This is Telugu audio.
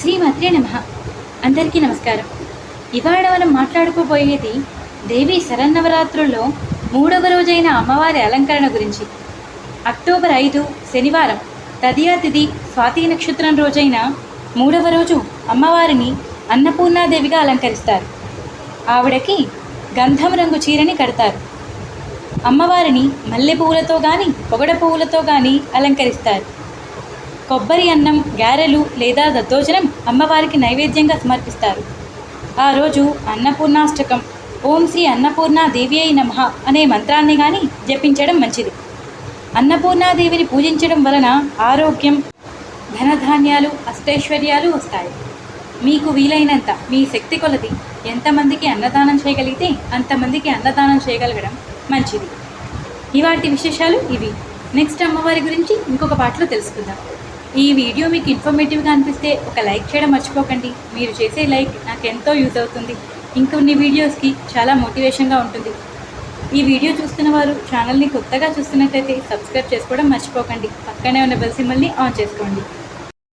శ్రీమాత్రే నమ. అందరికీ నమస్కారం. ఇవాళ మనం మాట్లాడుకోబోయేది దేవి శరన్నవరాత్రుల్లో మూడవ రోజైన అమ్మవారి అలంకరణ గురించి. అక్టోబర్ ఐదు శనివారం తదియా తిథి స్వాతి నక్షత్రం రోజైన మూడవ రోజు అమ్మవారిని అన్నపూర్ణాదేవిగా అలంకరిస్తారు. ఆవిడకి గంధం రంగు చీరని కడతారు. అమ్మవారిని మల్లె పువ్వులతో కానీ పొగడ పువ్వులతో కానీ అలంకరిస్తారు. కొబ్బరి అన్నం గారెలు లేదా దద్దోజనం అమ్మవారికి నైవేద్యంగా సమర్పిస్తారు. ఆ రోజు అన్నపూర్ణాష్టకం. ఓం శ్రీ అన్నపూర్ణ దేవి అయి నమ అనే మంత్రాన్ని కానీ జపించడం మంచిది. అన్నపూర్ణాదేవిని పూజించడం వలన ఆరోగ్యం ధనధాన్యాలు అష్టైశ్వర్యాలు వస్తాయి. మీకు వీలైనంత మీ శక్తి కొలది ఎంతమందికి అన్నదానం చేయగలిగితే అంతమందికి అన్నదానం చేయగలగడం మంచిది. ఇవాటి విశేషాలు ఇవి. నెక్స్ట్ అమ్మవారి గురించి ఇంకొక పాటలో తెలుసుకుందాం. ఈ వీడియో మీకు ఇన్ఫర్మేటివ్గా అనిపిస్తే ఒక లైక్ చేయడం మర్చిపోకండి. మీరు చేసే లైక్ నాకు ఎంతో యూజ్ అవుతుంది. ఇంకొన్ని వీడియోస్కి చాలా మోటివేషన్గా ఉంటుంది. ఈ వీడియో చూస్తున్న వారు ఛానల్ని కొత్తగా చూస్తున్నట్లయితే సబ్స్క్రైబ్ చేసుకోవడం మర్చిపోకండి. పక్కనే ఉన్న బెల్ సిమ్మల్ని ఆన్ చేసుకోండి.